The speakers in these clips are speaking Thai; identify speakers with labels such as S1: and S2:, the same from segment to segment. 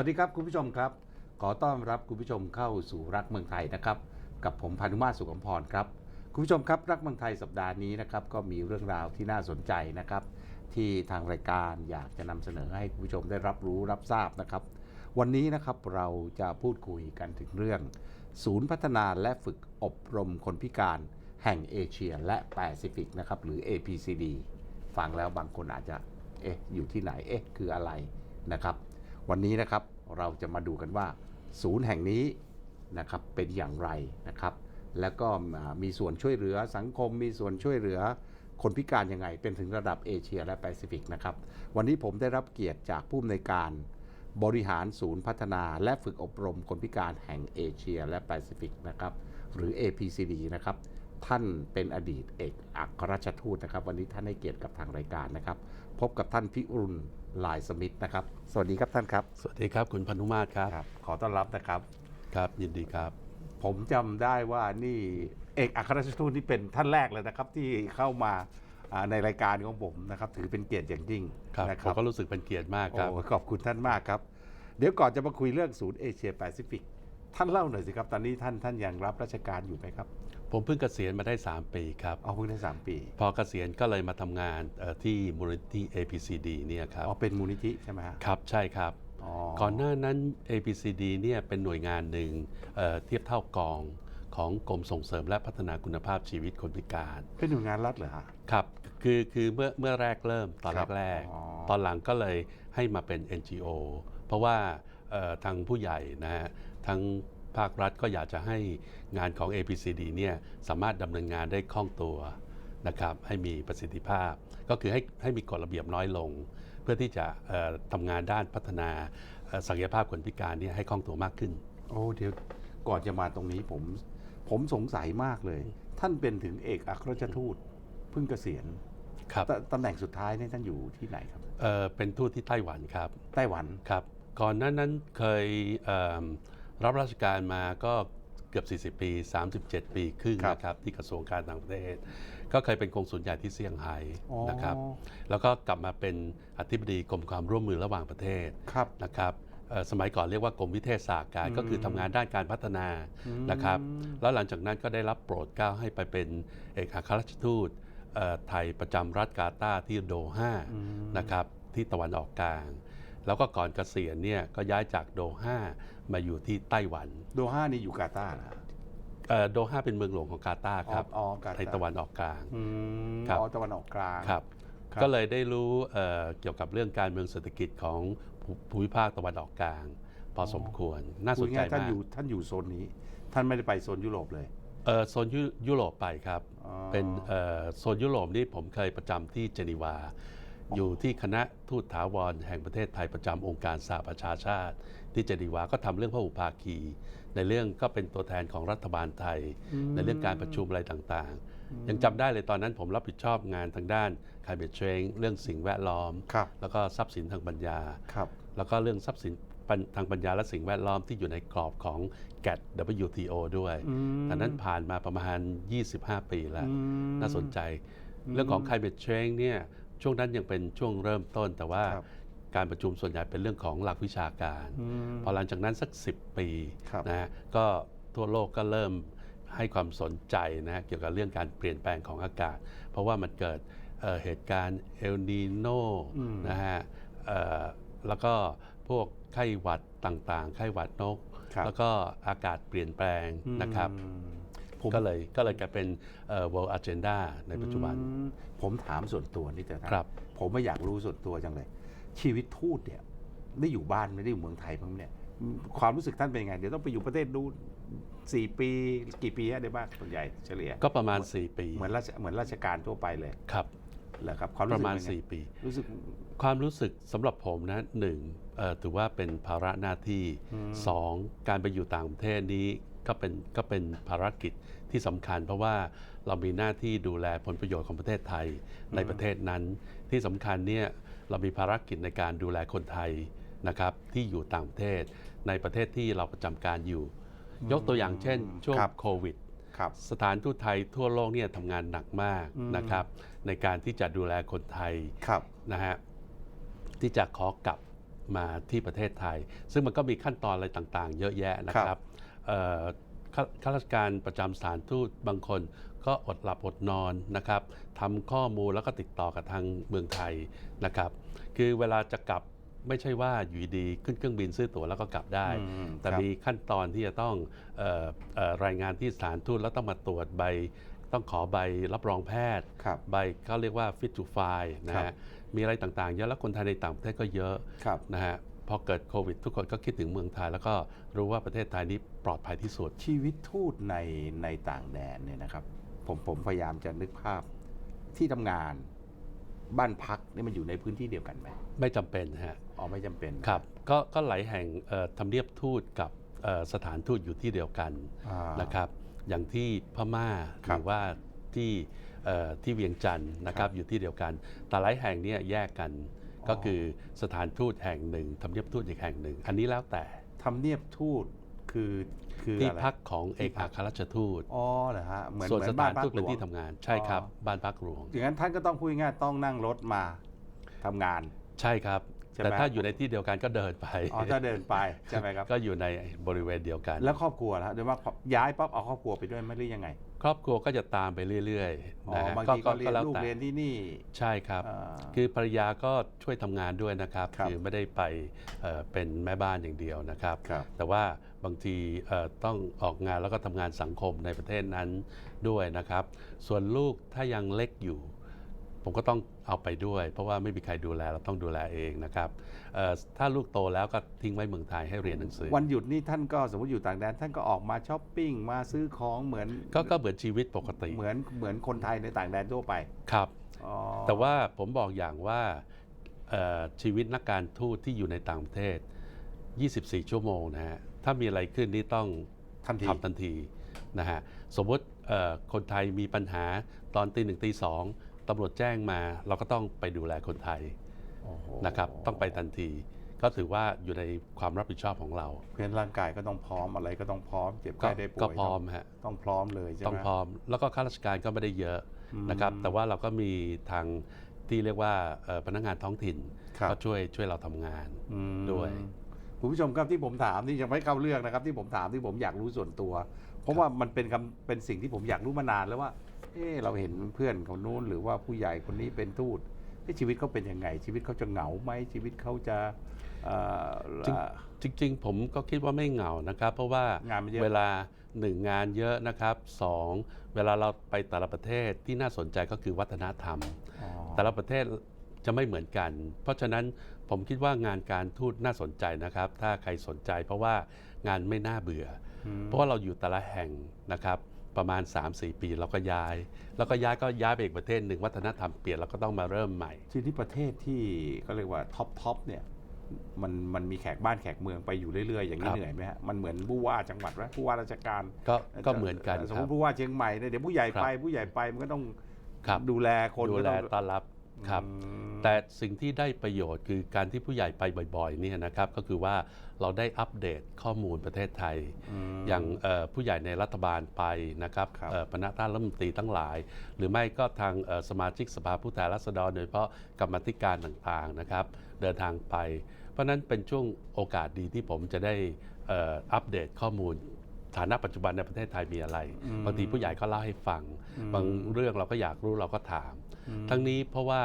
S1: วัสดีครับคุณผู้ชมครับ ขอต้อนรับคุณผู้ชมเข้าสู่รักเมืองไทยนะครับ กับผมพานุมาตรสุขมพรครับคุณผู้ชมครับรักเมืองไทยสัปดาห์นี้นะครับก็มีเรื่องราวที่น่าสนใจนะครับ ที่ทางรายการอยากจะนำเสนอให้คุณผู้ชมได้รับรู้รับทราบนะครับ วันนี้นะครับเราจะพูดคุยกันถึงเรื่อง ศูนย์พัฒนาและฝึกอบรมคนพิการ แห่งเอเชียและแปซิฟิกนะครับหรือ APCD ฟังแล้วบางคนอาจจะเอ๊ะอยู่ที่ไหนเอ๊ะคืออะไรนะครับ วันนี้นะครับเราจะมาดูกันว่า ศูนย์แห่งนี้นะครับเป็นอย่างไรนะครับ แล้วก็มีส่วนช่วยเหลือสังคม มีส่วนช่วยเหลือคนพิการยังไง เป็นถึงระดับเอเชียและแปซิฟิกนะครับ วันนี้ผมได้รับเกียรติจากผู้อำนวยการบริหารศูนย์พัฒนาและฝึกอบรมคนพิการแห่งเอเชียและแปซิฟิกนะครับ หรือ APCD นะครับ ท่านเป็นอดีตเอกอัครราชทูตนะครับ วันนี้ท่านให้เกียรติกับทางรายการนะครับ พบกับท่านพิรุณลายสมิทธนะครับ สวัสดีครับท่านครับ
S2: สวัสดีครับคุณพนุมาตรครับ
S1: ครับ ขอต้อนรับนะครับ
S2: ครับยินดีครับ
S1: ผมจำได้ว่านี่เอกอัครราชทูตนี่เป็นท่านแรกเลยนะครับ ที่เข้ามาอ่าในรายการของผมนะครับ ถือเป็นเกียรติอย่างยิ่ง
S2: ครับ
S1: นะค
S2: ผ
S1: รั
S2: ม
S1: บ
S2: ก็รู้สึกเป็นเกียรติมากครับ
S1: โอ้ขอบคุณท่านมากครับ เดี๋ยวก่อนจะมาคุยเรื่องศูนย์เอเชียแปซิฟิกท่านเล่าหน่อยสิครับ ตอนนี้ท่านท่านยังรับราชการอยู่ไหมครับ
S2: ผมเพิ่งเกษียณมาได้ 3 ปีครับ
S1: เอาเพิ่งได้สามปี
S2: พอเกษียณก็เลยมาทำงานเอ่อที่มูลนิธิ APCD เนี่ยครับ
S1: อ๋อเป็นมูลนิธิใช่ไหมฮะ
S2: ครับใช่ครับ
S1: อ๋อ
S2: ก่อนหน้านั้น APCD เนี่ยเป็นหน่วยงานหนึ่งเอ่อเทียบเท่ากองของกรมส่งเสริมและพัฒนาคุณภาพชีวิตคนพิการ
S1: เป็นหน่วยงานรัฐเหรอฮะ
S2: ครับคือคือเมื่อเมื่อแรกเริ่มตอน
S1: ครับ
S2: แรก
S1: อ๋อ
S2: ๆตอนหลังก็เลยให้มาเป็น NGO เพราะว่าเอ่อทางผู้ใหญ่นะฮะทั้ง ภาครัฐก็อยากจะให้งานของ APCD เนี่ยสามารถดำเนินงานได้คล่องตัวนะครับให้มีประสิทธิภาพ ก็คือให้ให้มีกฎระเบียบน้อยลง เพื่อที่จะเอ่อทำงานด้านพัฒนาเอ่อศักยภาพคนพิการเนี่ยให้คล่องตัวมากขึ้น
S1: โอ้เดี๋ยวก่อนจะมาตรงนี้ผมผมสงสัยมากเลย ท่านเป็นถึงเอกอัครราชทูตเพิ่งเกษียณ
S2: ครับ
S1: ตตำแหน่งสุดท้ายเนี่ยท่านอยู่ที่ไหนครับ
S2: เอ่อเป็นทูตที่ไต้หวันครับ
S1: ไต้หวัน
S2: ครับ ก่อนหน้านั้นเคยเอิ่ม รับราชการมาก็เกือบ 40 ปี 37 ปีครึ่ง
S1: ครับ
S2: นะครับที่กระทรวงการต่างประเทศ ก็เคยเป็นกงสุลใหญ่ที่เซี่ยงไฮ้
S1: อ๋อ
S2: นะครับ แล้วก็กลับมาเป็นอธิบดีกรมความร่วมมือระหว่างประเทศ
S1: ครับ
S2: นะครับเอ่อสมัยก่อนเรียกว่ากรมวิเทศศาสตร์การ
S1: อืม
S2: ก็คือทำงานด้านการพัฒนานะครับ
S1: อืม
S2: แล้วหลังจากนั้นก็ได้รับโปรดเกล้าให้ไปเป็นเอกอัครราชทูตเอ่อไทยประจำรัฐกาตาร์ที่โดฮา
S1: อืม
S2: นะครับที่ตะวันออกกลาง แล้วก็ก่อนเกษียณเนี่ยก็ย้ายจากโดฮามาอยู่ที่ไต้หวัน
S1: โดฮานี่อยู่กาตาร์นะ
S2: เอ่อโดฮาเป็นเมืองหลวงของกาตาร์ครับ
S1: อ๋ออ๋อกาตาร์
S2: ในตะวันออกกลาง
S1: อืม
S2: ครับ
S1: อ๋อตะวันออกกลาง
S2: ครับ
S1: ครับ
S2: ก็เลยได้รู้เอ่อเกี่ยวกับเรื่องการเมืองเศรษฐกิจของภูภูมิภาคตะวันออกกลาง พอสมควรน่าสนใจ
S1: พูดง่ายๆท่าน
S2: มาก
S1: อยู่ท่านอยู่โซนนี้ ท่านไม่ได้ไปโซนยุโรปเลย
S2: เอ่อโซนยุยุโรปไปครับ
S1: อ๋อ
S2: เป็นเอ่อโซนยุโรปนี่ผมเคยประจำที่เจนีวา อยู่ที่คณะทูตถาวร แห่งประเทศไทยประจำองค์การสหประชาชาติ ที่เจนีวาก็ทำเรื่องพระอุปาคี ในเรื่องก็เป็นตัวแทนของรัฐบาลไทย ในเรื่องการประชุมอะไรต่างๆ ยังจำได้เลยตอนนั้นผมรับผิดชอบงานทางด้าน climate change เรื่องสิ่งแวดล้อม
S1: ครับ
S2: แล้วก็ทรัพย์สินทางปัญญา
S1: ครับ
S2: แล้วก็เรื่องทรัพย์สินปัญทางปัญญาและสิ่งแวดล้อมที่อยู่ในกรอบของ GATT WTO ด้วย
S1: อืม
S2: ตอนนั้นผ่านมาประมาณ 25 ปีแล้ว
S1: อืม
S2: น่าสนใจ เรื่องของ climate change เนี่ย ช่วงนั้นยังเป็นช่วงเริ่มต้น แต่ว่า
S1: ครับ
S2: การประชุมส่วนใหญ่เป็นเรื่องของหลักวิชาการ
S1: อืม
S2: พอหลังจากนั้นสัก 10 ปี
S1: ครับ
S2: นะฮะก็ทั่วโลกก็เริ่มให้ความสนใจนะฮะเกี่ยวกับเรื่องการเปลี่ยนแปลงของอากาศ เพราะว่ามันเกิดเอ่อเหตุการณ์เอลนีโน
S1: อืม
S2: นะฮะเอ่อแล้วก็พวกไข้หวัดต่างๆ ไข้หวัดนก
S1: ครับ
S2: แล้วก็อากาศเปลี่ยนแปลงนะครับ
S1: อืม ผม
S2: ก็เลยก็เลยกลายเป็นเอ่อ world agenda ในปัจจุบัน
S1: อืมผมถามส่วนตัวนิดเดียวนะครับ ผมไม่อยากรู้ส่วนตัวจังเลย ชีวิตทูตเนี่ยได้อยู่บ้านไม่ได้อยู่เมืองไทยมั้งเนี่ยอืมความรู้สึกท่านเป็นยังไง เดี๋ยวต้องไปอยู่ประเทศดูนสี่ปีกี่ปีฮะได้บ้างส่วนใหญ่เฉลี่ย
S2: ก็ประมาณ 4 ปี
S1: เหมือนราชเหมือนราชการทั่วไปเลย
S2: ครับ
S1: เหรอครับความ
S2: ป
S1: รู้
S2: ระ
S1: สึก
S2: มาณ
S1: เป็นไง
S2: 4 ปี
S1: รู้สึก
S2: ความรู้สึกสำหรับผมนะหนึ่งเอ่อถือว่าเป็นภาระหน้าที่
S1: อืม
S2: สองการไปอยู่ต่างประเทศนี้ ก็เป็นก็เป็นภารกิจที่สำคัญ เพราะว่าเรามีหน้าที่ดูแลผลประโยชน์ของประเทศไทยในประเทศนั้น ที่สำคัญเนี่ยเรามีภารกิจในการดูแลคนไทยนะครับที่อยู่ต่างประเทศ ในประเทศที่เราประจำการอยู่ ยกตัวอย่างเช่น ช่วง
S1: ครับ
S2: โควิด
S1: ครับ
S2: สถานทูตไทยทั่วโลกเนี่ยทำงานหนักมาก
S1: อืม
S2: นะครับ ในการที่จะดูแลคนไทย
S1: ครับ
S2: นะฮะที่จะขอกลับมาที่ประเทศไทย ซึ่งมันก็มีขั้นตอนอะไรต่างๆ เยอะแยะนะค
S1: ครั
S2: รับบเอ่อ ข้าข้าราชการประจำสถานทูตบางคน ก็อดหลับอดนอนนะครับทำข้อมูลแล้วก็ติดต่อกับทางเมืองไทยนะครับ คือเวลาจะกลับไม่ใช่ว่าอยู่ดีๆขึ้นเครื่องบินซื้อตั๋วแล้วก็กลับได้
S1: อืม
S2: แต่
S1: ครับ
S2: มีขั้นตอนที่จะต้องเออเอ่อรายงานที่สถานทูตแล้วต้องมาตรวจใบ ต้องขอใบรับรองแพทย์
S1: ครับ
S2: ใบเขาเรียกว่า fit to file นะ
S1: ครั
S2: ฮะ
S1: บ
S2: มีอะไรต่างๆ เยอะแล้วคนไทยในต่างประเทศก็เยอะ
S1: ครับ
S2: นะฮะ พอเกิดโควิด ทุกคนก็คิดถึงเมืองไทย แล้วก็รู้ว่าประเทศไทยนี้ปลอดภัยที่สุด
S1: ชีวิตทูตในในต่างแดนเนี่ยนะครับ ผมผมพยายามจะนึกภาพที่ทำงานบ้านพักนี่มันอยู่ในพื้นที่เดียวกันไหม
S2: ไม่จำเป็นฮะ
S1: อ๋อไม่จำเป็น
S2: ครับ ก็ก็หลายแห่งเอ่อทำเนียบทูตกับเอ่อสถานทูตอยู่ที่เดียวกัน
S1: อ่า
S2: นะครับ อย่างที่พม่า
S1: ครั
S2: ห
S1: บ
S2: รือว่าที่เอ่อที่เวียงจันทร์นะค
S1: ครั
S2: รับบอยู่ที่เดียวกัน แต่หลายแห่งเนี่ยแยกกัน
S1: อ๋อ
S2: ก็คือสถานทูตแห่งหนึ่งทำเนียบทูตอีกแห่งหนึ่ง อันนี้แล้วแต่
S1: ทำเนียบทูตคือคือ
S2: ที่
S1: อะไร
S2: พักของเอกอัครราชทูต
S1: อ๋อเหรอฮะเหมือน
S2: ส่วน
S1: เหมื
S2: ส
S1: อน
S2: ถา
S1: บ้าน
S2: น
S1: พัก
S2: ทูตเป็น
S1: หลวง
S2: ที่ทำงานใช่ครับ
S1: อ๋อ
S2: บ้านพักหลวง
S1: อย่างนั้นท่านก็ต้องพูดง่ายๆต้องนั่งรถมาทำงาน
S2: ใช่ครับ
S1: ใช่ไหม
S2: แต่ถ้าอยู่ในที่เดียวกันก็เดินไป
S1: อ๋อถ้าเดินไปใช่ไหมครับ
S2: ก็อยู่ในบริเวณเดียวกัน
S1: แล้วครอบครัวล่ะโดยมากย้ายปั๊บเอาครอบครัวไปด้วยไหม่หรือยังไง
S2: ครอบครัวก็จะตามไปเรื่อย
S1: อ๋
S2: ๆนะ
S1: อ
S2: ฮะ
S1: บางทีก็เรียนลูกเรียนที่นี่
S2: ใช่ครับ
S1: อ่า
S2: คือภรรยาก็ช่วยทำงานด้วยนะครับ
S1: ครับ
S2: อไม่ได้ไปเอ่อเป็นแม่บ้านอย่างเดียวนะครับ
S1: ครับ
S2: แต่ว่าบางทีเอ่อต้องออกงานแล้วก็ทำงานสังคมในประเทศนั้นด้วยนะครับ ส่วนลูกถ้ายังเล็กอยู่ ผมก็ต้องเอาไปด้วย เพราะว่าไม่มีใครดูแลเราต้องดูแลเองนะครับเอ่อถ้าลูกโตแล้วก็ทิ้งไว้เมืองไทยให้เรียนหนังสือ
S1: วันหยุดนี่ท่านก็สมมติอยู่ต่างแดนท่านก็ออกมาช้อปปิ้งมาซื้อของเหมือน
S2: ก็ก็เหมือนชีวิตปกติ
S1: เหมือนเหมือนคนไทยในต่างแดนทั่วไป
S2: ครับ
S1: อ๋อ
S2: แต่ว่าผมบอกอย่างว่าเอ่อชีวิตนักการทูตที่อยู่ในต่างประเทศ 24 ชั่วโมงนะฮะถ้ามีอะไรขึ้นนี่ต้อง
S1: ทันที
S2: ทำทันทีนะฮะสมมติเอ่อคนไทยมีปัญหาตอนตีหนึ่งตีสอง ตำรวจแจ้งมาเราก็ต้องไปดูแลคนไทย
S1: โอ้โห
S2: นะครับต้องไปทันที ก็ถือว่าอยู่ในความรับผิดชอบของเรา
S1: เพื่อนร่างกายก็ต้องพร้อมอะไรก็ต้องพร้อมเจ็บ
S2: ก็
S1: ไข้ได้ป่วย
S2: ก็พร้อม
S1: ต้อง
S2: ฮะ
S1: ต้องพร้อมเลยใช่ไหม
S2: ต้องพร้อม แล้วก็ข้าราชการก็ไม่ได้เยอะนะครับ
S1: อืม
S2: แต่ว่าเราก็มีทางที่เรียกว่าเอ่อพนักงานท้องถิ่น
S1: ครับ
S2: ก็ช่วยช่วยเราทำงาน
S1: อืม
S2: ด้วย
S1: คุณผู้ชมครับที่ผมถามนี่ยังไม่เข้าเรื่องนะครับ ที่ผมถามที่ผมอยากรู้ส่วนตัว เพราะว่ามันเป็นคำเป็นสิ่งที่ผมอยากรู้มานานแล้วว่า เออเราเห็นเพื่อนคนนู้นหรือว่าผู้ใหญ่คนนี้เป็นทูตเอ๊ะชีวิตเขาเป็นยังไง ชีวิตเขาจะเหงาไหมชีวิตเขาจะเอ่อ
S2: จริงจริงๆผมก็คิดว่าไม่เหงานะครับ เพราะว่างา
S1: นมันเยอะ
S2: เวลาหนึ่งงานเยอะนะครับสองเวลาเราไปแต่ละประเทศที่น่าสนใจก็คือวัฒนธรรม
S1: อ๋อ
S2: แต่ละประเทศจะไม่เหมือนกัน เพราะฉะนั้นผมคิดว่างานการทูตน่าสนใจนะครับ ถ้าใครสนใจเพราะว่างานไม่น่าเบื่อ
S1: อื
S2: อ
S1: ม
S2: เพราะว่าเราอยู่แต่ละแห่งนะครับ ประมาณ 3-4 ปีเราก็ย้าย แล้วก็ย้ายก็ย้ายไปอีกประเทศหนึ่งวัฒนธรรมเปลี่ยนเราก็ต้องมาเริ่มใหม่
S1: ทีนี้ประเทศที่เขาเรียกว่าท็อปท็อปเนี่ยมันมันมีแขกบ้านแขกเมืองไปอยู่เรื่อย ๆ อย่างนี้
S2: ครับ
S1: เหนื่อยไหมฮะมันเหมือนผู้ว่าจังหวัดไหมผู้ว่าราชการ
S2: ก็ก็เหมือนกัน
S1: สม
S2: ค
S1: ม
S2: รับ
S1: ติผู้ว่าเชียงใหม่เนี่ยเดี๋ยวผู้ใหญ่
S2: ครับ
S1: ไปผู้ใหญ่ไปมันก็ต้อง
S2: ครับ
S1: ดูแลคน
S2: ดู
S1: ก็
S2: แล
S1: ต้อง
S2: ต้อนรับ ครับ
S1: อืม
S2: แต่สิ่งที่ได้ประโยชน์คือการที่ผู้ใหญ่ไปบ่อยๆเนี่ยนะครับก็คือว่าเราได้อัปเดตข้อมูลประเทศไทย
S1: ม
S2: อย่างเอ่อผู้ใหญ่ในรัฐบาลไปนะครับ
S1: ครับ
S2: เอ่อคณะท่านรัฐมนตรีทั้งหลาย หรือไม่ก็ทางเอ่อสมาชิกสภาผู้แทนราษฎรโดยเฉพาะกรรมาธิการต่างๆนะครับ เดินทางไป เพราะฉะนั้นเป็นช่วงโอกาสดีที่ผมจะได้เอ่ออัปเดตข้อมูล ฐานะปัจจุบันในประเทศไทยมีอะไร
S1: อืม
S2: บางทีผู้ใหญ่ก็เล่าให้ฟัง
S1: อืม
S2: บางเรื่องเราก็อยากรู้เราก็ถาม
S1: อืม
S2: ทั้งนี้เพราะว่า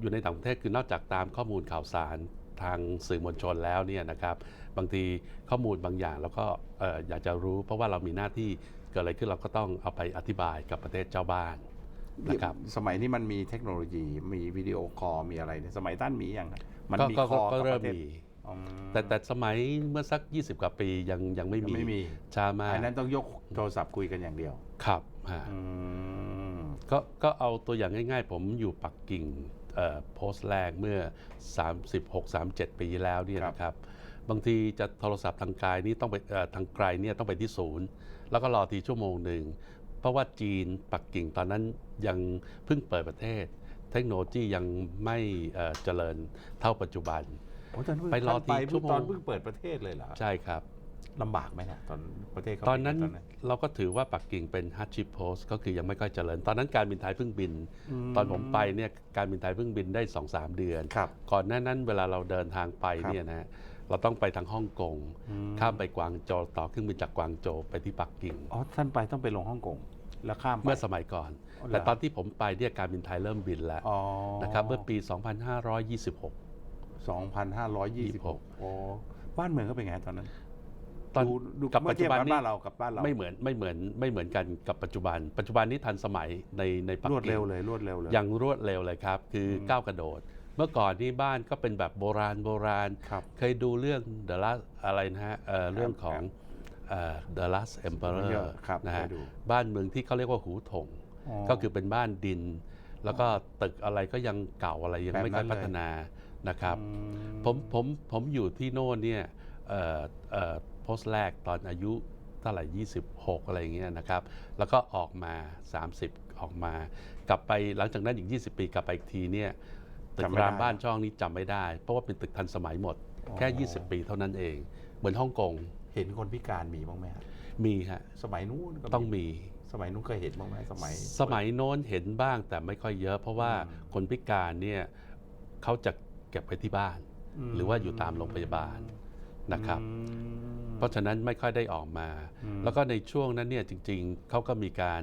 S2: อยู่ในต่างประเทศคือนอกจากตามข้อมูลข่าวสารทางสื่อมวลชนแล้วเนี่ยนะครับบางทีข้อมูลบางอย่างเราก็เอ่ออยากจะรู้ เพราะว่าเรามีหน้าที่เกิดอะไรขึ้นเราก็ต้องเอาไปอธิบายกับประเทศเจ้าบ้านนะครับ
S1: สมัยนี้มันมีเทคโนโลยีมีวิดีโอคอลมีอะไรเนี่ยสมัยต้านมีอย่างมัน
S2: ก็
S1: มี
S2: ก็
S1: ค
S2: ก็
S1: อ
S2: ก็
S1: กับ
S2: เริ่
S1: ป
S2: ม
S1: ระเทศ
S2: มี
S1: อืม
S2: แต่แต่สมัยเมื่อสัก 20 กว่าปียังยังไม่
S1: ยัง
S2: มี
S1: ไม่มี
S2: ช้ามาก
S1: อันนั้นต้องยกโทรศัพท์คุยกันอย่างเดียว
S2: ครับฮะ
S1: อืม
S2: ก็ก็เอาตัวอย่างง่าย ๆ ผมอยู่ปักกิ่งเอ่อโพสต์แรกเมื่อ 36 37 ปีแล้วเนี่ยนะครับบางทีจะโทรศัพท์ทางไกลนี่ต้องไปเอ่อทางไกลเนี่ยต้องไปที่ศูนย์ แล้วก็รอทีชั่วโมงหนึ่ง เพราะว่าจีนปักกิ่งตอนนั้นยังเพิ่งเปิดประเทศ เทคโนโลยียังไม่เอ่อเจริญเท่าปัจจุบัน
S1: โอ้ท่านเพิ่ง
S2: ไปรอ
S1: ท่านไป
S2: ทีชั่วโมง
S1: ตอนเพิ่งเปิดประเทศเลยเหรอ
S2: ใช่ครับ
S1: ลำบากไหมเนี่ยตอนประเทศเขา
S2: ตอนนั้น
S1: เป็ไงตอนนั้น
S2: เราก็ถือว่าปักกิ่งเป็นฮัตชิปโพสก็คือยังไม่ค่อยเจริญ ตอนนั้นการบินไทยเพิ่งบิน ตอนผมไปเนี่ยการบินไทยเพิ่งบินได้2-3เดือน
S1: ครับ
S2: ก่อนหน้านั้นเวลาเราเดินทางไป
S1: ครับ
S2: เนี่ยนะฮะเราต้องไปทางฮ่องกง
S1: อืม
S2: ข้ามไปกวางโจวต่อเครื่องบินจากกวางโจวไปที่ปักกิ่ง
S1: อ๋อท่านไปต้องไปลงฮ่องกงแล้วข้ามไป
S2: เมื่อสมัยก่อน
S1: อ๋อเหรอ
S2: แต่ตอนที่ผมไปเนี่ยการบินไทยเริ่มบินแล้ว
S1: อ๋อ
S2: นะครับเมื่อปี 2526
S1: 2526โอ้บ้านเมืองก็เป็นไงตอนนั้น
S2: ตอน
S1: ดูดู
S2: กับ
S1: เมื่
S2: ปั
S1: อ
S2: จ
S1: เที
S2: จุ
S1: ยบ
S2: บัน
S1: กับ
S2: นี้
S1: บ้านเรากับบ้านเรา
S2: ไม่เหมือนไม่เหมือนไม่เหมือนกันกับปัจจุบัน ปัจจุบันนี้ทันสมัยในในปัก
S1: รวด
S2: กิ่
S1: เร็
S2: ง
S1: วเลยรวดเร็วเลย
S2: อย่างรวดเร็วเลยครับ คืออ
S1: ม
S2: ก้าวกระโดด เมื่อก่อนนี่บ้านก็เป็นแบบโบราณโบราณ
S1: ครับ
S2: เคยดูเรื่อง The Last อะไรนะฮะเอ่อเรื่องของเอ่อ The Last Emperor
S1: เยอะครับ
S2: นะฮะ
S1: เคยดู
S2: บ้านเมืองที่เขาเรียกว่าหูถง ก็คือเป็นบ้านดิน แล้วก็ตึกอะไรก็ยังเก่าอะไรยัง
S1: แบบ
S2: ไม่ค่อย
S1: นั้นเลย
S2: พัฒนา นะครับ
S1: อื
S2: ผมผมผมอยู่ที่โน่นเนี่ยเอ่อเอ่อโพสต์แรกตอนอายุเท่าไหร่26 อะไรอย่างเงี้ยนะครับ แล้วก็ออกมา 30 ออกมา กลับไปหลังจากนั้นอีก 20 ปีกลับไปอีกทีเนี่ยตึก
S1: จำไม่ได้
S2: รามบ้านช่องนี้จำไม่ได้ เพราะว่าเป็นตึกทันสมัยหมด แค่ 20 ปีเท่านั้นเอง เหมือนฮ่องกง
S1: เห็นคนพิการมีบ้างไหมฮะ
S2: มีฮะ
S1: สมัยนู้นก็
S2: ต้องมี
S1: สมัยนู้นเคยเห็นบ้างไหมสมัย
S2: สมัยโน้นเห็นบ้างแต่ไม่ค่อยเยอะ เพราะว่า
S1: อืม
S2: คนพิการเนี่ยเขาจะ เก็บไว้ที่บ้าน
S1: ม
S2: หรือว่าอยู่ตามโรงพยาบาลนะครับ
S1: อืม
S2: เพราะฉะนั้นไม่ค่อยได้ออกมา
S1: อืม
S2: แล้วก็ในช่วงนั้นเนี่ยจริงๆเขาก็มีการ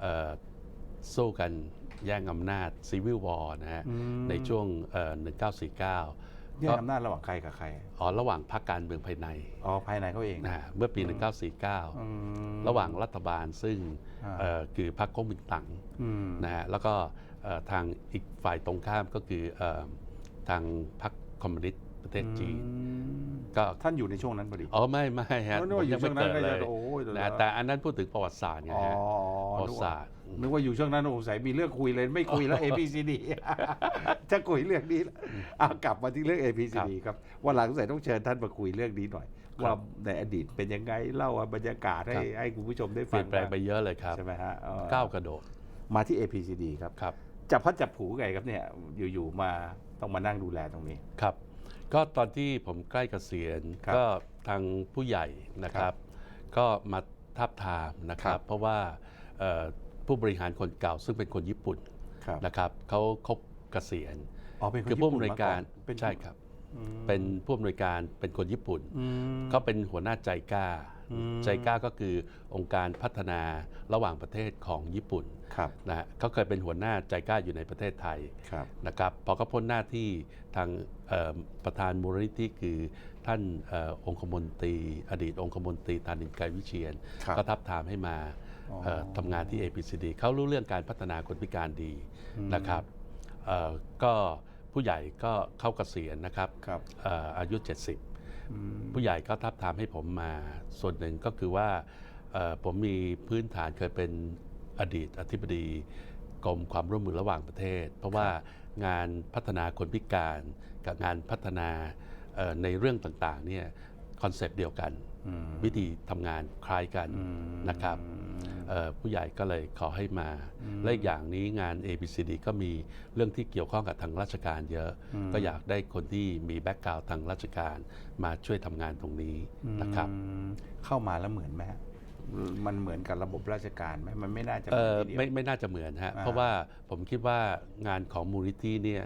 S2: เอ่อสู้กันแย่งอำนาจซีวิลวอร์นะฮะ
S1: อืม
S2: ในช่วงเอ่อ1949
S1: แย่
S2: ก็
S1: งอำนาจระหว่างใครกับใคร
S2: อ๋อ ระหว่างพรรคการเมืองภายใน
S1: อ๋อ ภายในเขาเอง
S2: นะฮะเมื่อปี
S1: อืม
S2: 1949 ระหว่างรัฐบาลซึ่ง
S1: อ่า
S2: เอ่อคือพรรคก๊กมินตั๋ง
S1: อืม
S2: นะฮะแล้วก็เอ่อทางอีกฝ่ายตรงข้ามก็คือเอ่อ ทางพรรคคอมมิวนิสต์ประเทศจีน
S1: อืม
S2: ก็
S1: ท่านอยู่ในช่วงนั้นพอดี
S2: อ๋อไม่ไม่ฮะ
S1: นึก
S2: ผ
S1: ว่ามอยู่
S2: ยัง
S1: ช่
S2: ไม่
S1: วงนั้น
S2: เกิด
S1: ก็
S2: เล
S1: จะ
S2: ย
S1: โอ้ย
S2: นะแต่อันนั้นพูดถึงประวัติศาสตร์ไง
S1: อ๋อ
S2: ฮะประวั
S1: นึ
S2: ติ
S1: กว่า
S2: ศาสตร์
S1: นึกว่าอยู่ช่วงนั้นโอ้ใส่มีเรื่องคุยเลยไม่คุยแล้ว APCD จะคุยเรื่องนี้แล้วเอากลับมาที่เรื่อง APCD ครับวันหลังใส่ต้องเชิญท่านมาคุยเรื่องนี้หน่อยว่าในอดีตเป็นยังไงเล่าบรรยากาศให้ให้คุณผู้ชมได้
S2: เป
S1: ฟั
S2: ลี่
S1: ง
S2: ยนแปลงไปเยอะเลยครับ
S1: ใช่ไหมฮะเอ่อ
S2: ก้าวกระโดด
S1: มาที่ APCD ครับ
S2: ครับ
S1: จับพัดจับผูไงครับเนี่ยอยู่ๆมา ต้องมานั่งดูแลตรงนี้
S2: ครับ ก็ตอนที่ผมใกล้เกษียณ
S1: ครับ
S2: ก็ทางผู้ใหญ่นะค
S1: ครั
S2: รับ
S1: บ
S2: ก็มาทับทามนะค
S1: ครั
S2: รับ
S1: บ
S2: เพราะว่าเอ่อผู้บริหารคนเก่าซึ่งเป็นคนญี่ปุ่น
S1: ครับ
S2: นะครับเขาเขาเกษียณ
S1: อ๋อเป็นคน
S2: คือ
S1: ญี่
S2: ผู้
S1: ปุ่
S2: อำนวย
S1: ม
S2: การ
S1: อนเป็น
S2: ใช่ครับ
S1: อืม
S2: เป็นผู้อำนวยการเป็นคนญี่ปุ่น
S1: อืม
S2: เขาเป็นหัวหน้าใจกล้า
S1: อืม
S2: ใจกล้าก็คือองค์การพัฒนาระหว่างประเทศของญี่ปุ่น
S1: ครับ
S2: นะฮะเขาเคยเป็นหัวหน้าใจกล้าอยู่ในประเทศไทย
S1: ครับ
S2: นะครับพอเขาพ้นหน้าที่ทางเอ่อประธานมูลนิธิคือท่านเออองคมนตรี อดีตองคมนตรีธานินทร์ไกรวิเชียน
S1: ครับ
S2: ก็ทับทามให้มา
S1: อ๋อ
S2: เอ่อทำงานที่ APCD เขารู้เรื่องการพัฒนาคนพิการดี
S1: อืม
S2: นะครับเอ่อก็ผู้ใหญ่ก็เข้าเกษียณนะครับ
S1: ครับ
S2: เอ่ออายุ 70
S1: อืม
S2: ผู้ใหญ่ก็ทับทามให้ผมมาส่วนหนึ่งก็คือว่าเอ่อผมมีพื้นฐานเคยเป็น อดีตอธิบดีกรมความร่วมมือระหว่างประเทศ เพราะว่างานพัฒนาคนพิการกับงานพัฒนาเอ่อในเรื่องต่างๆเนี่ยคอนเซปต์เดียวกัน
S1: อืม
S2: วิธีทำงานคล้ายกัน
S1: อืม
S2: นะครับเอ่อผู้ใหญ่ก็เลยขอให้มา
S1: อืม
S2: และอีกอย่างนี้งาน ABCD ก็มีเรื่องที่เกี่ยวข้องกับทางราชการเยอะ
S1: อืม
S2: ก็อยากได้คนที่มีแบ็กกราวด์ทางราชการมาช่วยทำงานตรงนี้นะครับ
S1: อืมเข้ามาแล้วเหมือนไหมฮะ มันเหมือนกับระบบราชการไหมมันไม่น่าจะเห
S2: เอ
S1: มือน
S2: อ
S1: ทีเดียว
S2: ไม่ไม่น่าจะเหมือนฮะ
S1: อ่า
S2: เพราะว่าผมคิดว่างานของมูลนิธิเนี่ย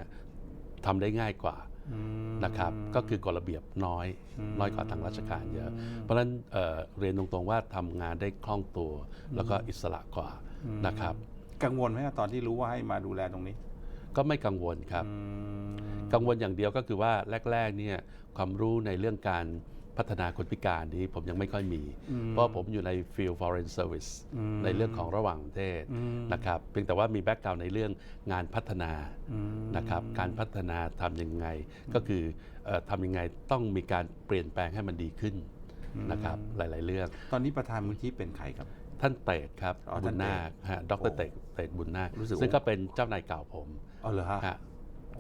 S2: ทำได้ง่ายกว่า
S1: อืม
S2: นะครับก็คือกฎระเบียบน้อย
S1: อืม
S2: น้อยกว่าทางราชการเยอะ เพราะฉะนั้นเอ่อเรียนตรงๆว่าทำงานได้คล่องตัว แล้วก็อิสระกว่า
S1: อืม
S2: นะครับ
S1: กังวลไหมฮะตอนที่รู้ว่าให้มาดูแลตรงนี้
S2: ก็ไม่กังวลครับ
S1: อืม
S2: กังวลอย่างเดียวก็คือว่าแรกๆเนี่ยความรู้ในเรื่องการ พัฒนาคนพิการนี้ผมยังไม่ค่อยมี
S1: อืม
S2: เพราะผมอยู่ใน Field Foreign Service
S1: อืม
S2: ในเรื่องของระหว่างประเทศ
S1: อืม
S2: นะครับเพียงแต่ว่ามีแบ็กกราวน์ในเรื่องงานพัฒนา
S1: อืม
S2: นะครับการพัฒนาทำยังไง ก็คือเอ่อทำยังไงต้องมีการเปลี่ยนแปลงให้มันดีขึ้นนะครับหลาย ๆ เรื่อง
S1: ตอนนี้ประธานมูลที่เป็นใครครับ
S2: ท่านเตดครับ
S1: อ๋อ
S2: บุ
S1: ท่า
S2: ญ
S1: นเตด
S2: นาคฮะด
S1: โอ้
S2: รเตดเตดบุญนาค
S1: รู้สึก
S2: ซึ่ง
S1: ว่า
S2: ก็เป็นเจ้านายเก่าผม
S1: อ๋อเหรอฮะ
S2: ฮะ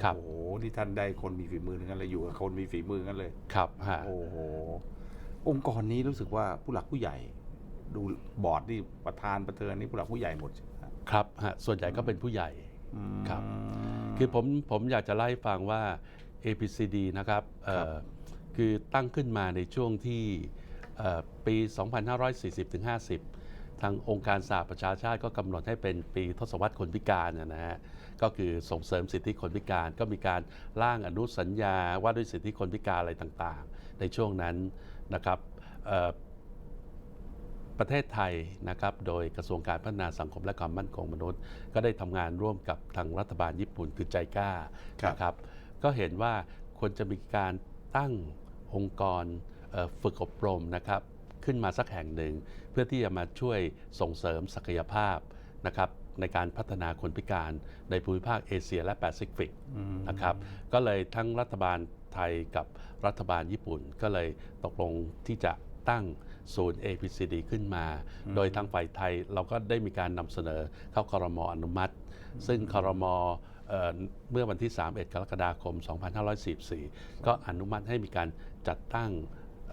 S2: ครับ
S1: โอ้โหนี่ท่านได้คนมีฝีมือทั้งนั้นเลยอยู่กับคนมีฝีมือทั้งนั้นเลย
S2: ครับฮะ
S1: โอ้โห องค์กรนี้รู้สึกว่าผู้หลักผู้ใหญ่ ดูบอร์ดนี่ประธานประเทือนนี่ผู้หลักผู้ใหญ่หมดใช่ไหมครับ
S2: ครับฮะส่วนใหญ่ก็เป็นผู้ใหญ่
S1: อืม
S2: ครับ คือผมผมอยากจะเล่าให้ฟังว่า APCD นะครับเอ่อ
S1: ครับ
S2: คือตั้งขึ้นมาในช่วงที่เอ่อปี 2540-50 ทางองค์การสหประชาชาติก็กำหนดให้เป็นปีทศวรรษคนพิการนะนะฮะก็คือส่งเสริมสิทธิคนพิการก็มีการร่างอนุสัญญาว่าด้วยสิทธิคนพิการอะไรต่างๆ ในช่วงนั้นนะครับเอ่อประเทศไทยนะครับโดยกระทรวงการพัฒนาสังคมและความมั่นคงมนุษย์ ก็ได้ทำงานร่วมกับทางรัฐบาลญี่ปุ่นคือใจกล้า
S1: ครับ
S2: นะครับ ก็เห็นว่าควรจะมีการตั้งองค์กรเอ่อฝึกอบรมนะครับขึ้นมาสักแห่งหนึ่งเพื่อที่จะมาช่วยส่งเสริมศักยภาพนะครับในการพัฒนาคนพิการในภูมิภาคเอเชียและแปซิฟิก
S1: อืม
S2: นะครับก็เลยทั้งรัฐบาลไทยกับรัฐบาลญี่ปุ่น ก็เลยตกลงที่จะตั้งศูนย์ APCD ขึ้นมา โดยทางฝ่ายไทยเราก็ได้มีการนำเสนอเข้าคอรมออนุมัติ ซึ่งคอรมอเอ่อเมื่อวันที่ 31 กรกฎาคม 2544 ก็อนุมัติให้มีการจัดตั้ง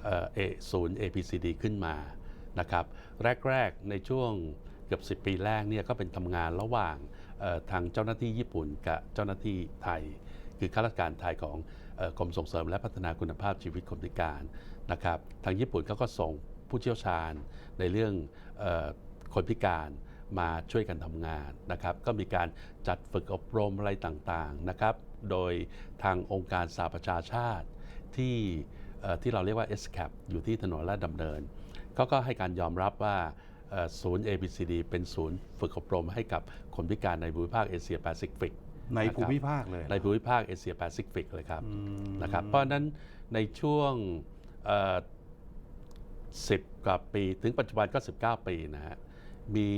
S2: เอ่อเอศูนย์ APCD ขึ้นมา นะครับแรกๆในช่วงเกือบ 10 ปีแรกเนี่ยก็เป็นทำงานระหว่างทางเจ้าหน้าที่ญี่ปุ่นกับเจ้าหน้าที่ไทย คือข้าราชการไทยของกรมส่งเสริมและพัฒนาคุณภาพชีวิตคนพิการนะครับทางญี่ปุ่นเขาก็ส่งผู้เชี่ยวชาญในเรื่องออคนพิการมาช่วยกันทำงานนะครับก็มีการจัดฝึกอบรมอะไรต่างๆนะครับโดยทางองค์การสหประชาชาติที่ที่เราเรียกว่า SCAP อยู่ที่ถนนลาดดำเนิน ก็ก็ให้การยอมรับว่าเอ่อศูนย์ ABCD เป็นศูนย์ฝึกอบรมให้กับคนพิการในภูมิภาคเอเชียแปซิฟิก
S1: ใน
S2: นะครับ
S1: ภูมิภาคเลย
S2: ในภูมิภาคเอเชียแปซิฟิกเลยครับ
S1: อืม
S2: นะครับเพราะฉะนั้นในช่วงเอ่อ10 กว่าปี ถึงปัจจุบันก็ 19 ปีนะฮะมี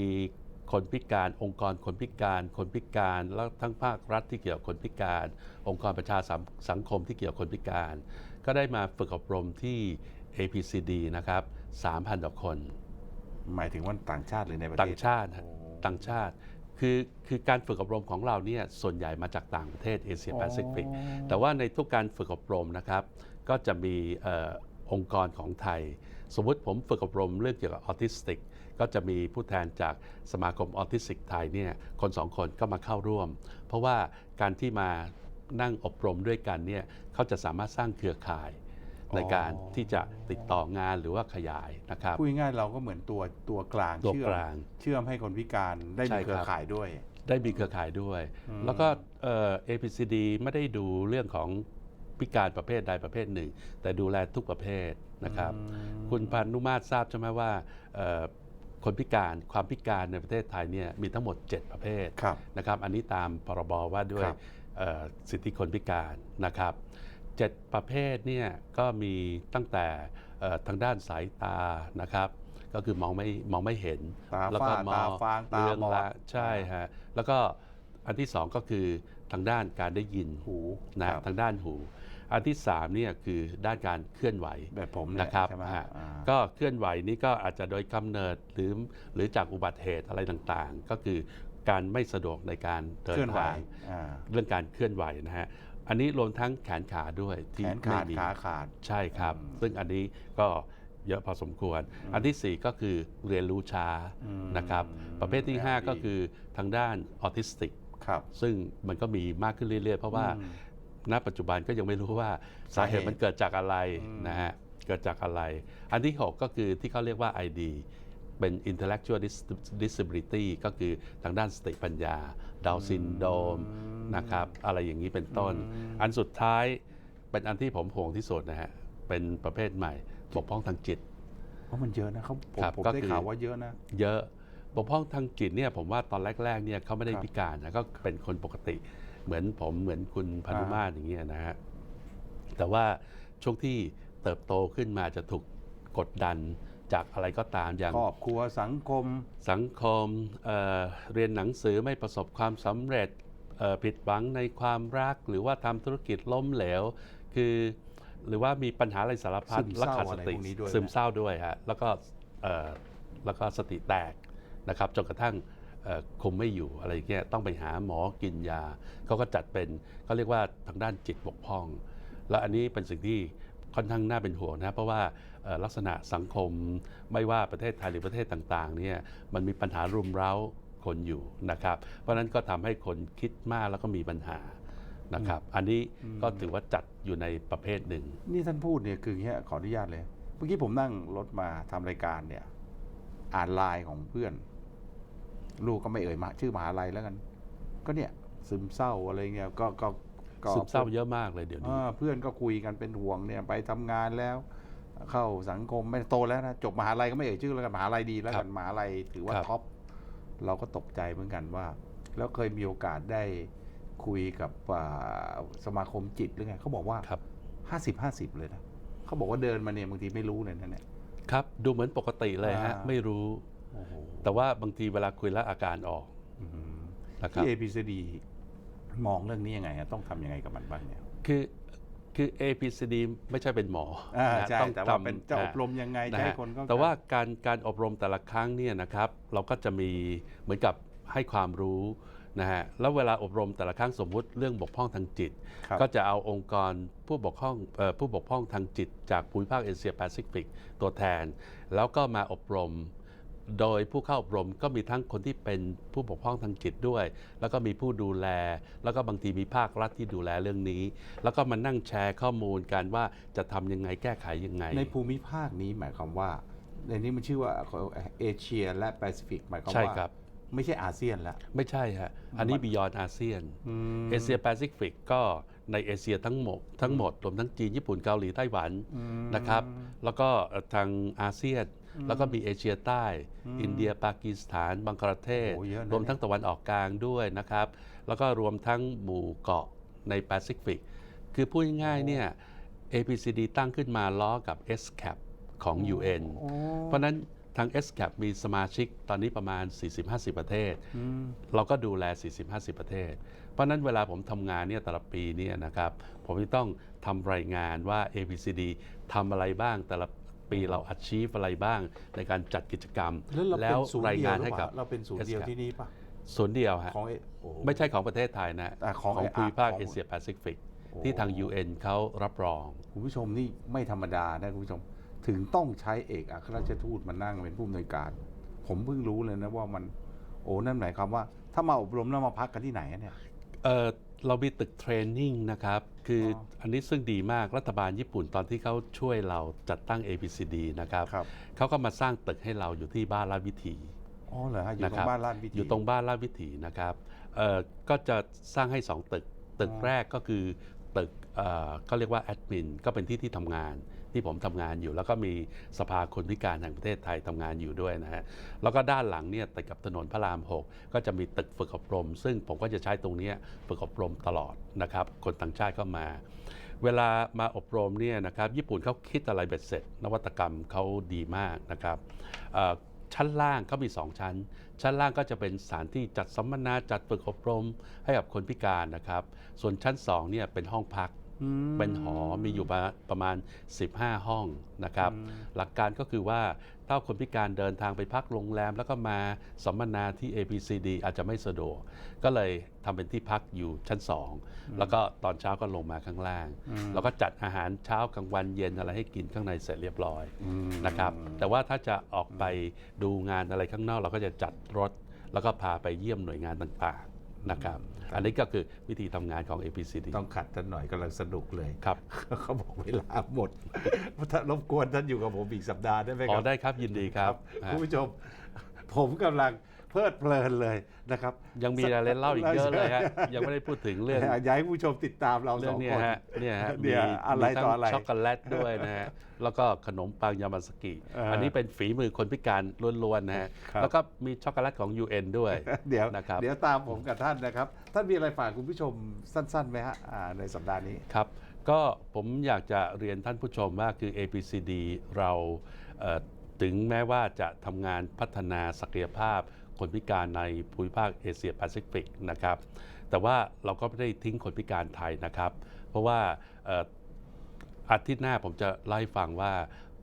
S2: คนพิการองค์กรคนพิการ คนพิการแล้วทั้งภาครัฐที่เกี่ยวกับคนพิการ องค์กรประชาสังสังคมที่เกี่ยวกับคนพิการ ก็ได้มาฝึกอบรมที่ APCD นะครับ 3,000กว่าคน
S1: หมายถึงว่าต่างชาติหรือในประเทศ
S2: ต่างชาติฮะ
S1: โอ้
S2: ต่างชาติคือคือการฝึกอบรมของเราเนี่ยส่วนใหญ่มาจากต่างประเทศเอเชียแปซิฟิกแต่ว่าในทุกการฝึกอบรมนะครับ ก็จะมีเออองค์กรของไทย สมมุติผมฝึกอบรมเรื่องเกี่ยวกับออทิสติก ก็จะมีผู้แทนจากสมาคมออทิสติกไทยเนี่ยคนสองคนก็มาเข้าร่วม เพราะว่าการที่มานั่งอบรมด้วยกันเนี่ยเขาจะสามารถสร้างเครือข่าย ในการที่จะติดต่องานหรือว่าขยายนะครับ
S1: พูดง่ายๆเราก็เหมือนตัวตัวกลาง
S2: ตัว
S1: เชื่อม
S2: กลาง
S1: เชื่อมให้คนพิการได้
S2: ใช่
S1: มี
S2: ครับ
S1: เครือข่ายด้วย
S2: ได้มีเครือข่ายด้วย
S1: อืม
S2: แล้วก็เอ่อ APCD ไม่ได้ดูเรื่องของพิการประเภทใดประเภทหนึ่ง แต่ดูแลทุกประเภทนะครับ
S1: อืม
S2: คุณพานุมาตรทราบใช่ไหมว่าเอ่อคนพิการความพิการในประเทศไทยเนี่ยมีทั้งหมด 7 ประเภท
S1: ครับ
S2: นะครับ อันนี้ตามพรบว่าด้วย
S1: ครับ
S2: เอ่อสิทธิคนพิการนะครับ เจ็ดประเภทเนี่ยก็มีตั้งแต่เอ่อทางด้านสายตานะครับ ก็คือมองไม่มองไม่เห็น
S1: ตา
S2: แล้ว
S1: ฝ้า
S2: ก็ม
S1: ตา
S2: อง
S1: ฟางตา
S2: เรื่อง
S1: บอด
S2: ละใช่ฮะแล้วก็อันที่สองก็คือทางด้านการได้ยิน
S1: หู
S2: นะครับทางด้านหู อันที่สามเนี่ยคือด้านการเคลื่อนไหว
S1: แบบผมเย
S2: นะครับ
S1: ใช่ไหม
S2: ฮะ
S1: อ่า
S2: ก็เคลื่อนไหวนี้ก็อาจจะโดยกำเนิดหรือหรือจากอุบัติเหตุอะไรต่างๆ ก็คือการไม่สะดวกในการเดิ
S1: เคลื่อน
S2: น
S1: ไหว
S2: ทาง
S1: อ่า
S2: เรื่องการเคลื่อนไหวนะฮะ อันนี้รวมทั้งแขนขาด้วย
S1: แข
S2: ที่
S1: นขาด
S2: ไม่มี
S1: ขาขาด
S2: ใช่ครับ
S1: อืม
S2: ซึ่งอันนี้ก็เยอะพอสมควร
S1: อืม
S2: อันที่สี่ก็คือเรียนรู้ช้า
S1: อืม
S2: นะครับ ประเภทที่
S1: แบบ
S2: ห้า
S1: ดี
S2: ก็คือทางด้านออทิสติก
S1: ครับ
S2: ซึ่งมันก็มีมากขึ้นเรื่อยๆ เพราะว่า
S1: อืม
S2: ณปัจจุบันก็ยังไม่รู้ว่าสาเหตุ
S1: สาเหตุ
S2: มันเกิดจากอะไร
S1: อืม
S2: นะฮะ เกิดจากอะไร อันที่ 6 ก็คือที่เขาเรียกว่า ID เป็น intellectual dis- disability ก็คือทางด้านสติปัญญา ดาวซินโดมนะครับอะไรอย่างนี้เป็นต้น
S1: อืม
S2: อันสุดท้ายเป็นอันที่ผมห่วงที่สุดนะฮะเป็นประเภทใหม่บกพร่องทางจิต
S1: เพราะมันเยอะนะเขาผม
S2: ครับ
S1: ผม
S2: ก็
S1: ได้
S2: คือ
S1: ข่าวว่าเยอะนะ
S2: เยอะบกพร่องทางจิตเนี่ยผมว่าตอนแรกๆเนี่ยเขาไม่ได้
S1: ครับ
S2: พิการนะก็เป็นคนปกติ เหมือนผมเหมือนคุณพานุมาตรอย่างเงี้ยนะฮะแต่ว่าช่วงที่เติบโตขึ้นมาจะถูกกดดัน จากอะไรก็ตามอย่าง
S1: ครอบครัวสังคม
S2: สังคมเอ่อเรียนหนังสือไม่ประสบความสำเร็จเอ่อผิดหวังในความรัก หรือว่าทำธุรกิจล้มเหลว คือ หรือว่ามีปัญหาอะไรสารพัด
S1: ซึมเศ
S2: และ
S1: ร้า
S2: ขาดส
S1: อะไร
S2: ติ
S1: พวกนี้ด้วย
S2: ซึม
S1: นะ
S2: เศร้าด้วยฮะแล้วก็เอ่อแล้วก็สติแตกนะครับจนกระทั่งเอ่อคุมไม่อยู่อะไรอย่างเงี้ยต้องไปหาหมอกินยาเขาก็จัดเป็นเขาเรียกว่าทางด้านจิตบกพร่อง แล้วอันนี้เป็นสิ่งที่ค่อนข้างน่าเป็นห่วงนะเพราะว่าเอ่อ ลักษณะสังคม ไม่ว่าประเทศไทยหรือประเทศต่างๆเนี่ยมันมีปัญหารุมเร้าคนอยู่นะครับ เพราะฉะนั้นก็ทำให้คนคิดมากแล้วก็มีปัญหานะครับ อันนี้ก็ถือว่าจัดอยู่ในประเภทหนึ่ง
S1: นี่ท่านพูดเนี่ยคืออย่างเงี้ยขออนุญาตเลย เมื่อมื่อกี้ผมนั่งรถมาทำรายการเนี่ย อ่านไลน์ของเพื่อน ลูกก็ไม่เอ่ยมา ชื่อมหาลัยแล้วกัน ก็เนี่ย ซึมเศร้าอะไรเงี้ยก็ก็ก็
S2: ซึมเศร้าเยอะมากเลยเดี๋ยวนี้
S1: อ่าเพื่อนก็คุยกันเป็นห่วงเนี่ยไปทำงานแล้ว เข้าสังคมไม่โตแล้วนะจบมหาลัยก็ไม่เอ่ยชื่อแล้วกันมหาลัยดีแล้ว
S2: ครั
S1: กับนมหาลัยถือว่า
S2: ครับ
S1: ท็อปเราก็ตกใจเหมือนกันว่า แล้วเคยมีโอกาสได้คุยกับอ่าสมาคมจิตหรือไงเขาบอกว่า
S2: ครับ
S1: ห้าสิบห้าสิบเลยนะเขาบอกว่าเดินมาเนี่ยบางทีไม่รู้เลยนะเนี่ย
S2: ครับ ดูเหมือนปกติเลยฮะ
S1: อ่า
S2: ไม่รู้
S1: โอ้โห
S2: แต่ว่าบางทีเวลาคุยแล้วอาการออก
S1: อืม
S2: นะครับ
S1: ที่ APCD มองเรื่องนี้ยังไงฮะต้องทำยังไงกับมันบ้างเนี่ย
S2: คือ คือ APCD ไม่ใช่เป็นหมอ
S1: อ่า
S2: นะ
S1: ใช่
S2: ต้อง
S1: แต่ว่า
S2: ทำ
S1: เป็นจะอบรมยังไง
S2: นะ
S1: จะให้
S2: ฮะ
S1: คนก็
S2: แต่ว่าการการอบรมแต่ละครั้งเนี่ยนะครับ เราก็จะมีเหมือนกับให้ความรู้นะฮะแล้วเวลาอบรมแต่ละครั้งสมมุติเรื่องบกพร่องทางจิต
S1: ครับ
S2: ก็จะเอาองค์กรผู้บกพร่องเอ่อผู้บกพร่องทางจิต จากภูมิภาคเอเชียแปซิฟิกตัวแทน แล้วก็มาอบรม โดยผู้เข้าอบรมก็มีทั้งคนที่เป็นผู้บกพร่องทางจิตด้วย แล้วก็มีผู้ดูแล แล้วก็บางทีมีภาครัฐที่ดูแลเรื่องนี้ แล้วก็มานั่งแชร์ข้อมูลกันว่าจะทำยังไงแก้ไขยังไง
S1: ในภูมิภาคนี้หมายความว่า ในนี้มันชื่อว่าเอเชีย และแปซิฟิกหมายความ
S2: ใช่
S1: ว่า
S2: ครับ
S1: ไม่ใช่อาเซียนแล้ว
S2: ไม่ใช่ฮะอันนี้
S1: มัน
S2: บิยอนอาเซียน
S1: อืม
S2: เอเชียแปซิฟิกก็ในเอเชียทั้งหมดทั้งหมดรวมทั้งจีนญี่ปุ่นเกาหลีไต้หวัน
S1: อืม
S2: นะครับ แล้วก็เอ่อทางอาเซียน แล้วก็มีเอเชียใต้
S1: อืม
S2: อินเดียปากีสถาน บังกลาเทศ
S1: โอ้เยอะนะ
S2: รวมทั้งตะวันออกกลางด้วยนะครับ แล้วก็รวมทั้งหมู่เกาะในแปซิฟิก คือพูดง่ายๆเนี่ย APCD ตั้งขึ้นมาล้อกับ SCAP ของ UN
S1: โอ้
S2: เพราะฉะนั้นทาง SCAP มีสมาชิกตอนนี้ประมาณ 40-50 ประเทศ
S1: อืม
S2: เราก็ดูแล 40-50 ประเทศ เพราะฉะนั้นเวลาผมทำงานเนี่ยแต่ละปีเนี่ยนะครับ ผมจะต้องทำรายงานว่า ABCD ทำอะไรบ้างแต่ละ ปีเรา achieve อะไรบ้างในการจัดกิจกรรม
S1: แล้วเราเป็นศูนย์
S2: ราย
S1: เดียว
S2: งาน
S1: หรือ
S2: ให้
S1: เป
S2: กับ
S1: ล่าเราเป็นศูนย์เดียว
S2: SCAP
S1: ที่นี่ปะ
S2: ศูนย์เดียวฮะ
S1: ของเอโอ้
S2: ไม่ใช่ของประเทศไทยนะ
S1: อะของ
S2: ภูมิภาค
S1: ของ
S2: เอเชียแปซิฟิก
S1: โอ้
S2: ที่ทาง UN เขารับรอง
S1: คุณผู้ชมนี่ไม่ธรรมดานะคุณผู้ชม ถึงต้องใช้เอกอัครราชทูตมานั่งเป็นผู้อำนวยการ ผมเพิ่งรู้เลยนะว่ามัน โอ้นั่นหมายความว่า ถ้ามาอบรมแล้วมาพักกันที่ไหนอะเนี่ย
S2: เอ่อเรามีตึกเทรนนิ่งนะครับ คืออ
S1: อ
S2: อันนี้ซึ่งดีมากรัฐบาลญี่ปุ่นตอนที่เขาช่วยเราจัดตั้ง ABCD นะครับ
S1: ครับ
S2: เขาก็มาสร้างตึกให้เราอยู่ที่บ้านราชวิถี
S1: อ๋อเหรอฮะอยู่ตร
S2: นะครั
S1: ง
S2: บ
S1: บ้านลาดวิถี
S2: อยู่ตรงบ้านราชวิถีนะครับเอ่อก็จะสร้างให้ 2 ตึก ตึก
S1: อ๋อ
S2: แรกก็คือตึกเอ่อเขาเรียกว่าแอดมินก็เป็นที่ที่ทำงาน ที่ผมทำงานอยู่ แล้วก็มีสภาคนพิการแห่งประเทศไทยทำงานอยู่ด้วยนะฮะแล้วก็ด้านหลังเนี่ยติดกับถนนพระราม 6 ก็จะมีตึกฝึกอบรม ซึ่งผมก็จะใช้ตรงนี้ฝึกอบรมตลอดนะครับคนต่างชาติก็มา เวลามาอบรมเนี่ยนะครับญี่ปุ่นเขาคิดอะไรเบ็ดเสร็จ นวัตกรรมเขาดีมากนะครับชั้นล่างเขามี 2 ชั้น ชั้นล่างก็จะเป็นสถานที่จัดสัมมนาจัดฝึกอบรมให้กับคนพิการนะครับ ส่วนชั้น2เนี่ยเป็นห้องพัก เป็นหอมีอยู่ประประมาณ 15 ห้องนะครับ
S1: อืม
S2: หลักการก็คือว่าถ้าคนพิการเดินทางไปพักโรงแรม แล้วก็มาสัมมนาที่ ABCD อาจจะไม่สะดวก ก็เลยทำเป็นที่พักอยู่ชั้น 2 แล้วก็ตอนเช้าก็ลงมาข้างล่าง
S1: อืม
S2: แล้วก็จัดอาหารเช้ากลางวันเย็นอะไรให้กินข้างในเสร็จเรียบร้อย
S1: อืม
S2: นะครับ แต่ว่าถ้าจะออกไปดูงานอะไรข้างนอก เราก็จะจัดรถ แล้วก็พาไปเยี่ยมหน่วยงานต่างๆ นะครับ อันนี้ก็คือวิธีทำงานของ ABCD
S1: ต้องขัดท่านหน่อยกำลังสนุกเลย
S2: ครับ
S1: เขาบอกเวลาหมดถ้ารบกวนท่านอยู่กับผมอีกสัปดาห์ได้ไหมค
S2: อ๋
S1: รั
S2: อบได้ครับยินดีครับ
S1: คุณผู้ชมผมกำลัง เพลิดเพลินเลยนะครับ
S2: ยังมีอะไรเล่าอีกเยอะเลยฮะยังไม่ได้พูดถึงเรื่อง
S1: อยากให้ผู้ชมติดตามเรา
S2: เรื่
S1: ส
S2: อ
S1: องง
S2: เนี้
S1: คน
S2: ฮะเนี่ยฮะ
S1: เนี่ยอะไร
S2: มีทั้
S1: ต่องอะไร
S2: ช็อกโกแลตด้วยนะฮะแล้วก็ขนมปังยามาสกิ
S1: เอออั
S2: อันนี้เป็นฝีมือคนพิการล้วนๆนะฮะ
S1: ครับ
S2: แล้วก็มีช็อกโกแลตของ UN ด้วย
S1: เดี๋ยว
S2: นะครับ
S1: เดี๋ยวตามผมกับท่านนะครับ ท่านมีอะไรฝากคุณผู้ชมสั้นๆไหมฮะอ่าในสัปดาห์นี้
S2: ครับก็ผมอยากจะเรียนท่านผู้ชมว่าคือ APCD เราเอ่อถึงแม้ว่าจะทำงานพัฒนาศักยภาพ คนพิการในภูมิภาคเอเชียแปซิฟิกนะครับ แต่ว่าเราก็ไม่ได้ทิ้งคนพิการไทยนะครับ เพราะว่าเอ่ออาทิตย์หน้าผมจะเล่าให้ฟังว่า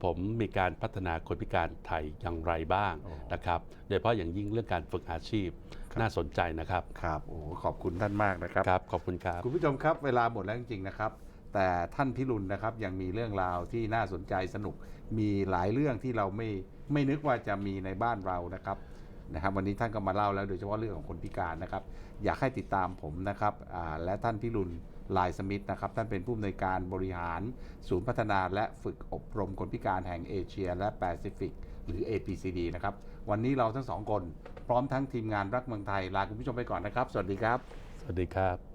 S2: ผมมีการพัฒนาคนพิการไทยอย่างไรบ้าง
S1: โอ้
S2: นะครับ โดยเฉพาะอย่างยิ่งเรื่องการฝึกอาชีพ
S1: ครับ
S2: น่าสนใจนะครับ
S1: ครับ โอ้ ขอบคุณท่านมากนะครับ
S2: ครับ ขอบคุณครับ
S1: คุณผู้ชมครับเวลาหมดแล้วจริงๆนะครับ แต่ท่านพิรุณนะครับยังมีเรื่องราวที่น่าสนใจสนุก มีหลายเรื่องที่เราไม่ไม่นึกว่าจะมีในบ้านเรานะครับ นะครับวันนี้ท่านก็มาเล่าแล้วโดยเฉพาะเรื่องของคนพิการนะครับ อยากให้ติดตามผมนะครับและท่านพิรุณลายสมิธนะครับท่านเป็นผู้อำนวยการบริหาร ศูนย์พัฒนาและฝึกอบรมคนพิการแห่งเอเชีย และแปซิฟิกหรือ APCD นะครับ วันนี้เราทั้งสองคน พร้อมทั้งทีมงานรักเมืองไทย ลาคุณผู้ชมไปก่อนนะครับ สวัสดีครับ
S2: สวัสดีครับ